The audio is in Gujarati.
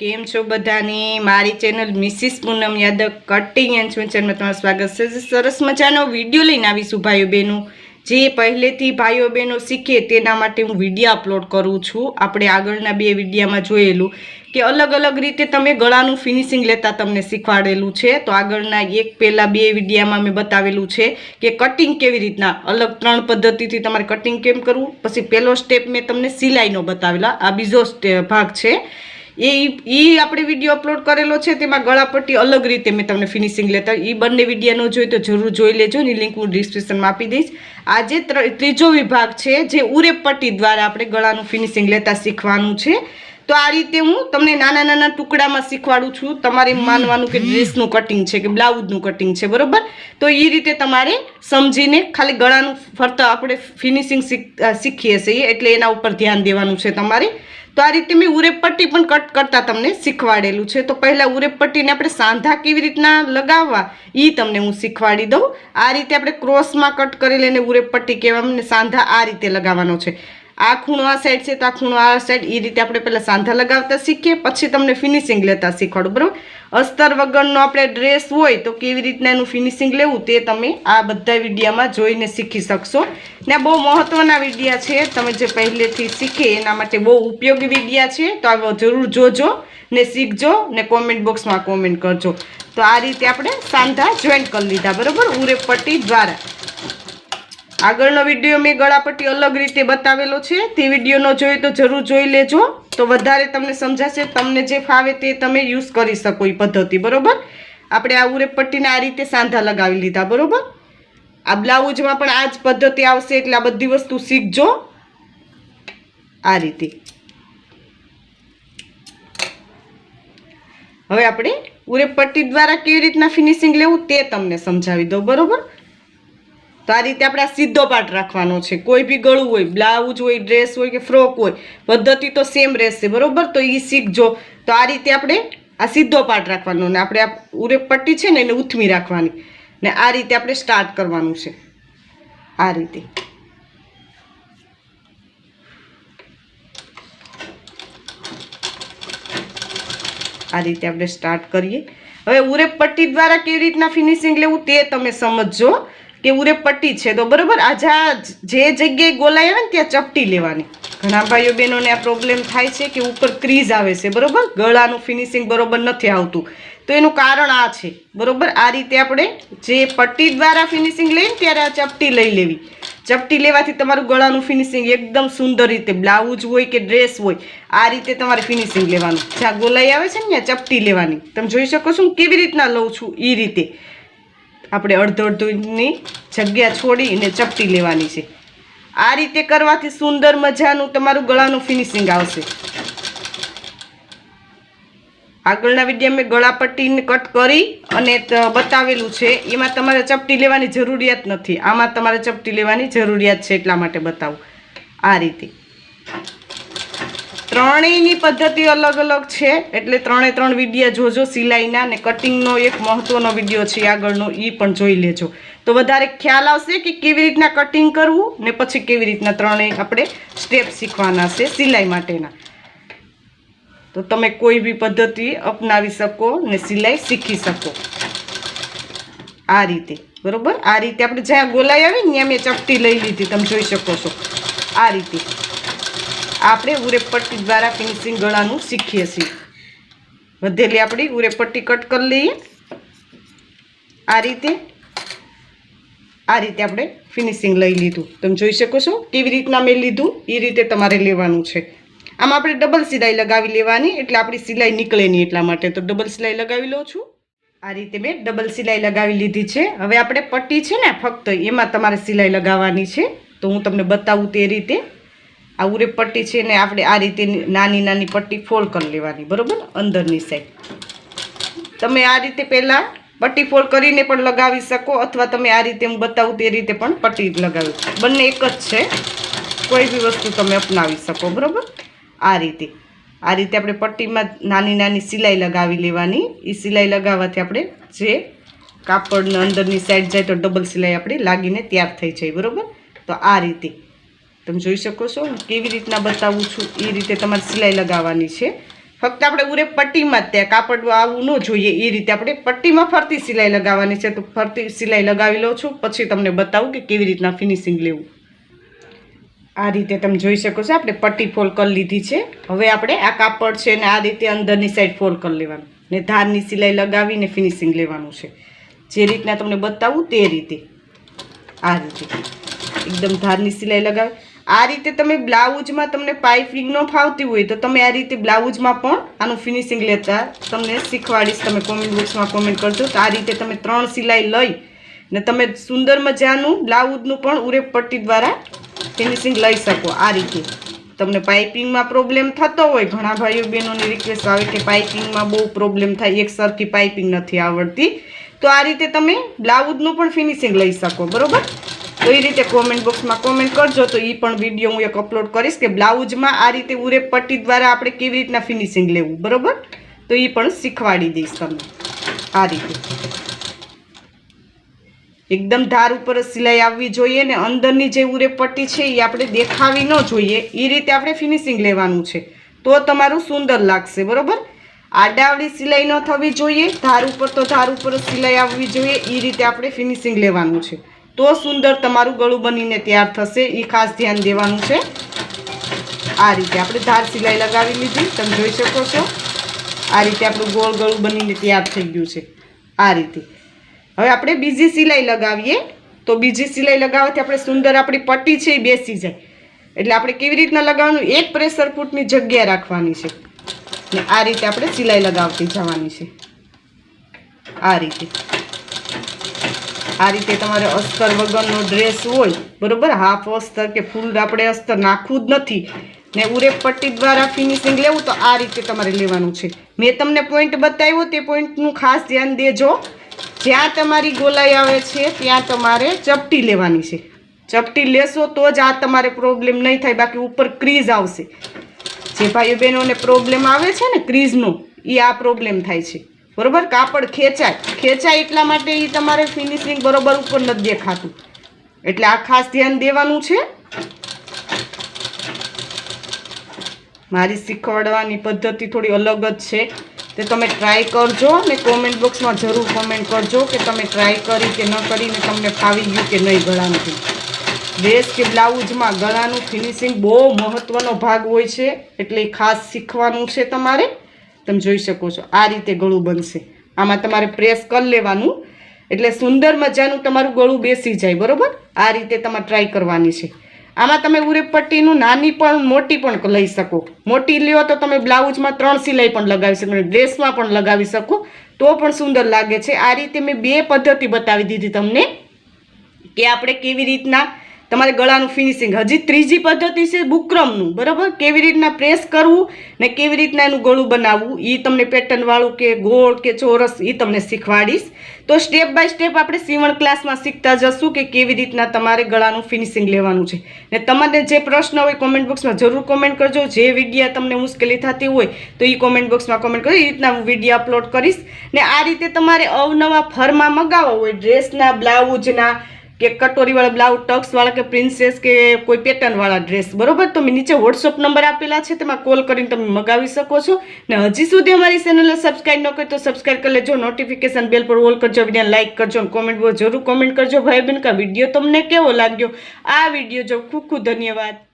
કેમ છો બધાની? મારી channel Mrs Poonam Yadav cutting and સ્વિચરમાં તમારું સ્વાગત છે. સરસ મજાનો વીડિયો લઈને આવીશું ભાઈઓ બહેનો. જે પહેલેથી ભાઈઓ બહેનો શીખે તેના માટે હું વીડિયો અપલોડ કરું છું. આપણે આગળના બે વિડીયામાં જોયેલું કે અલગ અલગ રીતે તમે ગળાનું ફિનિશિંગ લેતા તમને શીખવાડેલું છે. તો આગળના એક પહેલાં બે વિડીયામાં મેં બતાવેલું છે કે કટિંગ કેવી રીતના અલગ ત્રણ પદ્ધતિથી તમારે કટિંગ કેમ કરવું? પછી પહેલો સ્ટેપ મેં તમને સિલાઈનો બતાવેલા. આ બીજો ભાગ છે. એ એ આપણે વીડિયો અપલોડ કરેલો છે તેમાં ગળાપટ્ટી અલગ રીતે મેં તમને ફિનિશિંગ લેતા એ બંને વીડિયો ન જોઈ તો જરૂર જોઈ લેજો ની લિંક હું ડિસ્ક્રિપ્શનમાં આપી દઈશ. આજે ત્ર- ત્રીજો વિભાગ છે જે ઉરેપટ્ટી દ્વારા આપણે ગળાનું ફિનિશિંગ લેતા શીખવાનું છે. તો આ રીતે હું તમને નાના નાના ટુકડામાં શીખવાડું છું. તમારે માનવાનું કે ડ્રેસનું કટિંગ છે કે બ્લાઉઝનું કટિંગ છે બરાબર? તો એ રીતે તમારે સમજીને ખાલી ગળાનું ફરતા આપણે ફિનિશિંગ શીખીએ છીએ એટલે એના ઉપર ધ્યાન દેવાનું છે તમારે. તો આ રીતે મેં ઉરેપટ્ટી પણ કટ કરતા તમને શીખવાડેલું છે. તો પહેલાં ઉરેપટ્ટીને આપણે સાંધા કેવી રીતના લગાવવા એ તમને હું શીખવાડી દઉં. આ રીતે આપણે ક્રોસમાં કટ કરી લઈને ઉરેપટ્ટી કહેવામાં ને સાંધા આ રીતે લગાવવાનો છે. આ ખૂણો આ સાઈડ છે, તો આ ખૂણો આ સાઈડ એ રીતે આપણે પહેલાં સાંધા લગાવતા શીખીએ, પછી તમને ફિનિશિંગ લેતા શીખવાડું, બરાબર? અસ્તર વગરનો આપણે ડ્રેસ હોય તો કેવી રીતના એનું ફિનિશિંગ લેવું તે તમે આ બધા વિડીયામાં જોઈને શીખી શકશો. ને બહુ મહત્ત્વના વિડીયા છે, તમે જે પહેલેથી શીખે એના માટે બહુ ઉપયોગી વિડીયા છે, તો આ જરૂર જોજો ને શીખજો ને કોમેન્ટ બોક્સમાં કોમેન્ટ કરજો. તો આ રીતે આપણે સાંધા જોઈન્ટ કરી લીધા, બરાબર? ઉરેપટ્ટી દ્વારા. આગળનો વીડિયો મેં ગળાપટ્ટી અલગ રીતે બતાવેલો છે, તે વીડિયો ન જોઈ તો જરૂર જોઈ લેજો. તો વધારે તમને સમજાશે, તમને જે ફાવે તે તમે યુઝ કરી શકો એ પદ્ધતિ, બરોબર? આપણે આ ઉરે પટ્ટીને આ રીતે સાંધા લગાવી લીધા, બરોબર? આ બ્લાઉઝમાં પણ આ જ પદ્ધતિ આવશે, એટલે આ બધી વસ્તુ શીખજો. આ રીતે. હવે આપણે ઉરે પટ્ટી દ્વારા કેવી રીતના ફિનિશિંગ લેવું તે તમને સમજાવી દઉં, બરોબર? તો આ રીતે આપણે સીધો પાર્ટ રાખવાનો છે. કોઈ બી ગળું હોય, બ્લાઉઝ હોય, ડ્રેસ હોય કે ફ્રોક હોય, પદ્ધતિ તો સેમ રહેશે, બરાબર? તો એ શીખજો. તો આ રીતે આપણે આ સીધો પાર્ટ રાખવાનો ને આપણે આ ઉરે પટ્ટી છે ને એને ઉથમી રાખવાની ને આ રીતે આપણે સ્ટાર્ટ કરવાનું છે. આ રીતે. આ રીતે આપણે સ્ટાર્ટ કરીએ. હવે ઉરેક પટ્ટી દ્વારા કેવી રીતના ફિનિશિંગ લેવું તે તમે સમજજો. કે ઉરે પટ્ટી છે. તો બરાબર, આ જા- જે જગ્યાએ ગોલાઈ આવે ને ત્યાં ચપટી લેવાની. ઘણા ભાઈઓ બહેનોને આ પ્રોબ્લેમ થાય છે કે ઉપર ક્રીઝ આવે છે. બરાબર? ગળાનું ફિનિશિંગ બરોબર નથી આવતું. તો એનું કારણ આ છે. બરોબર? આ રીતે આપણે જે પટ્ટી દ્વારા ફિનિશિંગ લઈએ ને ત્યારે આ ચપટી લઈ લેવી. ચપટી લેવાથી તમારું ગળાનું ફિનિશિંગ એકદમ સુંદર રીતે બ્લાઉઝ હોય કે ડ્રેસ હોય, આ રીતે તમારે ફિનિશિંગ લેવાનું. જ્યાં ગોલાઈ આવે છે ને ત્યાં ચપટી લેવાની. તમે જોઈ શકો છો હું કેવી રીતના લઉં છું એ રીતે. આપણે અડધો અડધોની જગ્યા છોડીને ચપટી લેવાની છે. આ રીતે કરવાથી સુંદર મજાનું તમારું ગળાનું ફિનિશિંગ આવશે. આગળના વીડિયો મેં ગળાપટ્ટીને કટ કરી અને બતાવેલું છે. એમાં તમારે ચપટી લેવાની જરૂરિયાત નથી. આમાં તમારે ચપટી લેવાની જરૂરિયાત છે એટલા માટે બતાવું. આ રીતે. ત્રણેયની પદ્ધતિ અલગ અલગ છે. એટલે ત્રણે ત્રણ વિડીયા જોજો સિલાઈના ને કટિંગનો એક મહત્ત્વનો વીડિયો છે આગળનો એ પણ જોઈ લેજો. તો વધારે ખ્યાલ આવશે કે કેવી રીતના કટિંગ કરવું ને પછી કેવી રીતના ત્રણેય આપણે સ્ટેપ શીખવાના છે સિલાઈ માટેના. તો તમે કોઈ બી પદ્ધતિ અપનાવી શકો ને સિલાઈ શીખી શકો. આ રીતે, બરોબર? આ રીતે આપણે જ્યાં ગોલાઈ આવી ને ત્યાં મેં ચપટી લઈ લીધી, તમે જોઈ શકો છો. આ રીતે. આપણે ઉરેપટ્ટી દ્વારા ફિનિશિંગ ગળાનું શીખીએ છીએ. વધેલી આપણી ઉરેપટ્ટી કટ કરી લઈએ. આ રીતે આ રીતે આપણે ફિનિશિંગ લઈ લીધું. તમે જોઈ શકો છો કેવી રીતના મેં લીધું, એ રીતે તમારે લેવાનું છે. આમાં આપણે ડબલ સિલાઈ લગાવી લેવાની, એટલે આપણી સિલાઈ નીકળે નહીં એટલા માટે. તો ડબલ સિલાઈ લગાવી લઉં છું. આ રીતે મેં ડબલ સિલાઈ લગાવી લીધી છે. હવે આપણે પટ્ટી છે ને ફક્ત એમાં તમારે સિલાઈ લગાવવાની છે. તો હું તમને બતાવું તે રીતે. આ ઉરે પટ્ટી છે ને આપણે આ રીતે નાની નાની પટ્ટી ફોલ્ડ કરી લેવાની, બરોબર? અંદરની સાઈડ તમે આ રીતે પહેલાં પટ્ટી ફોલ્ડ કરીને પણ લગાવી શકો, અથવા તમે આ રીતે, હું બતાવું તે રીતે પણ પટ્ટી લગાવી બંને એક જ છે. કોઈ બી વસ્તુ તમે અપનાવી શકો, બરાબર? આ રીતે. આ રીતે આપણે પટ્ટીમાં નાની નાની સિલાઈ લગાવી લેવાની. એ સિલાઈ લગાવવાથી આપણે જે કાપડના અંદરની સાઈડ જાય તો ડબલ સિલાઈ આપણી લાગીને તૈયાર થઈ જાય, બરાબર? તો આ રીતે. તમે જોઈ શકો છો હું કેવી રીતના બતાવું છું એ રીતે તમારે સિલાઈ લગાવવાની છે. ફક્ત આપણે ઉરે પટ્ટીમાં જ ત્યાં કાપડ આવું ન જોઈએ, એ રીતે આપણે પટ્ટીમાં ફરતી સિલાઈ લગાવવાની છે. તો ફરતી સિલાઈ લગાવી લઉં છું, પછી તમને બતાવું કે કેવી રીતના ફિનિશિંગ લેવું. આ રીતે તમે જોઈ શકો છો, આપણે પટ્ટી ફોલ કરી લીધી છે. હવે આપણે આ કાપડ છે ને આ રીતે અંદરની સાઈડ ફોલ કરી લેવાનું. ને ધારની સિલાઈ લગાવીને ફિનિશિંગ લેવાનું છે. જે રીતના તમને બતાવું તે રીતે. આ રીતે. એકદમ ધારની સિલાઈ લગાવી. આ રીતે તમે બ્લાઉઝમાં તમને પાઇપિંગ ન ફાવતી હોય તો તમે આ રીતે બ્લાઉઝમાં પણ આનું ફિનિશિંગ લેતા તમને શીખવાડીશ. તમે કોમેન્ટ બોક્સમાં કોમેન્ટ કરજો. તો આ રીતે તમે ત્રણ સિલાઈ લઈ ને તમે સુંદર મજાનું બ્લાઉઝનું પણ ઉરે પટ્ટી દ્વારા ફિનિશિંગ લઈ શકો આ રીતે. તમને પાઇપિંગમાં પ્રોબ્લેમ થતો હોય, ઘણા ભાઈઓ બહેનોની રિક્વેસ્ટ આવે કે પાઇપિંગમાં બહુ પ્રોબ્લેમ થાય એક સરખી પાઇપિંગ નથી આવડતી. તો આ રીતે તમે બ્લાઉઝનું પણ ફિનિશિંગ લઈ શકો, બરોબર? તો એ રીતે કોમેન્ટ બોક્સમાં કોમેન્ટ કરજો. તો એ પણ વીડિયો હું એક અપલોડ કરીશ કે બ્લાઉઝમાં આ રીતે ઉરે પટ્ટી દ્વારા આપણે કેવી રીતના ફિનિશિંગ લેવું, બરોબર? તો એ પણ શીખવાડી દઈશ તમને. આ રીતે. એકદમ ધાર ઉપર સિલાઈ આવવી જોઈએ ને અંદરની જે ઉરે પટ્ટી છે એ આપણે દેખાવી ન જોઈએ. એ રીતે આપણે ફિનિશિંગ લેવાનું છે. તો તમારું સુંદર લાગશે, બરોબર? આડાવડી સિલાઈ ન થવી જોઈએ. ધાર ઉપર તો ધાર ઉપર સિલાઈ આવવી જોઈએ. એ રીતે આપણે ફિનિશિંગ લેવાનું છે. તો સુંદર તમારું ગળું બનીને તૈયાર થશે. એ ખાસ ધ્યાન દેવાનું છે. આ રીતે આપણે ધાર સિલાઈ લગાવી લીધી. તમે જોઈ શકો છો. આ રીતે આપણું ગોળ ગળું બનીને તૈયાર થઈ ગયું છે. આ રીતે. હવે આપણે બીજી સિલાઈ લગાવીએ. તો બીજી સિલાઈ લગાવવાથી આપણે સુંદર આપણી પટ્ટી છે એ બેસી જાય. એટલે આપણે કેવી રીતના લગાવવાનું? એક પ્રેશર ફૂટની જગ્યા રાખવાની છે. ને આ રીતે આપણે સિલાઈ લગાવતી જવાની છે. આ રીતે. આ રીતે તમારે અસ્તર વગરનો ડ્રેસ હોય, બરાબર? હાફ અસ્તર કે ફૂલ આપણે અસ્તર નાખવું જ નથી. ને ઉરે પટ્ટી દ્વારા ફિનિશિંગ લેવું તો આ રીતે તમારે લેવાનું છે. મેં તમને પોઈન્ટ બતાવ્યો, તે પોઈન્ટનું ખાસ ધ્યાન દેજો. જ્યાં તમારી ગોલાઈ આવે છે, ત્યાં તમારે ચપટી લેવાની છે. ચપટી લેશો તો જ આ તમારે પ્રોબ્લેમ નહીં થાય, બાકી ઉપર ક્રીઝ આવશે. જે ભાઈઓ બહેનોને પ્રોબ્લેમ આવે છે ને ક્રીઝનો એ આ પ્રોબ્લેમ થાય છે. બરોબર? કાપડ ખેંચાય. ખેંચાય એટલા માટે એ તમારે ફિનિશિંગ બરોબર ઉપર નથી દેખાતું. એટલે આ ખાસ ધ્યાન દેવાનું છે. મારી શીખવાડવાની પદ્ધતિ થોડી અલગ જ છે. તે તમે ટ્રાય કરજો અને કોમેન્ટ બોક્સમાં જરૂર કોમેન્ટ કરજો કે તમે ટ્રાય કરી કે ન કરીને તમને ફાવી ગયું કે નહીં ગળાનું. ડ્રેસ કે બ્લાઉઝમાં ગળાનું ફિનિશિંગ બહુ મહત્ત્વનો ભાગ હોય છે. એટલે ખાસ શીખવાનું છે તમારે. તમે જોઈ શકો છો. આ રીતે ગળું બનશે. આમાં તમારે પ્રેસ કરી લેવાનું. એટલે સુંદર મજાનું તમારું ગળું બેસી જાય, બરાબર? આ રીતે તમારે ટ્રાય કરવાની છે. આમાં તમે ઉરેપટ્ટીનું નાની પણ, મોટી પણ લઈ શકો. મોટી લ્યો તો તમે બ્લાઉઝમાં ત્રણ સિલાઈ પણ લગાવી શકો ડ્રેસમાં પણ લગાવી શકો. તો પણ સુંદર લાગે છે. આ રીતે મેં બે પદ્ધતિ બતાવી દીધી તમને કે આપણે કેવી રીતના તમારે ગળાનું ફિનિશિંગ હજી ત્રીજી પદ્ધતિ છે બુકરમનું. બરાબર? કેવી રીતના પ્રેસ કરવું ને કેવી રીતના એનું ગળું બનાવવું એ તમને પેટર્નવાળું કે ગોળ કે ચોરસ એ તમને શીખવાડીશ. તો સ્ટેપ બાય સ્ટેપ આપણે સીવણ ક્લાસમાં શીખતા જશું કે કેવી રીતના તમારે ગળાનું ફિનિશિંગ લેવાનું છે. ને તમારે જે પ્રશ્ન હોય કોમેન્ટ બોક્સમાં જરૂર કોમેન્ટ કરજો. જે વિડીયા તમને મુશ્કેલી થતી હોય તો એ કોમેન્ટ બોક્સમાં કોમેન્ટ કરજો એ રીતના હું વીડિયો અપલોડ કરીશ. ને આ રીતે તમારે અવનવા ફરમાં મગાવવા હોય. ડ્રેસના, બ્લાઉઝના કે કટોરીવાળા બ્લાઉઝ ટક્સવાળા કે પ્રિન્સેસ કે કોઈ પેટર્નવાળા ડ્રેસ બરોબર? તો નીચે વોટ્સઅપ નંબર આપેલા છે, તેમાં કોલ કરીને તમે મગાવી શકો છો. ને હજી સુધી અમારી ચેનલને સબસ્ક્રાઈબ ન કરી તો સબસ્ક્રાઈબ કરી લેજો. નોટિફિકેશન બેલ પર ઓલ કરજો વીડિયો લાઇક કરજો અને કોમેન્ટ જરૂર કોમેન્ટ કરજો. ભાઈ બહેન કા વીડિયો તમને કેવો લાગ્યો? આ વીડિયો જો ખૂબ ખૂબ ધન્યવાદ.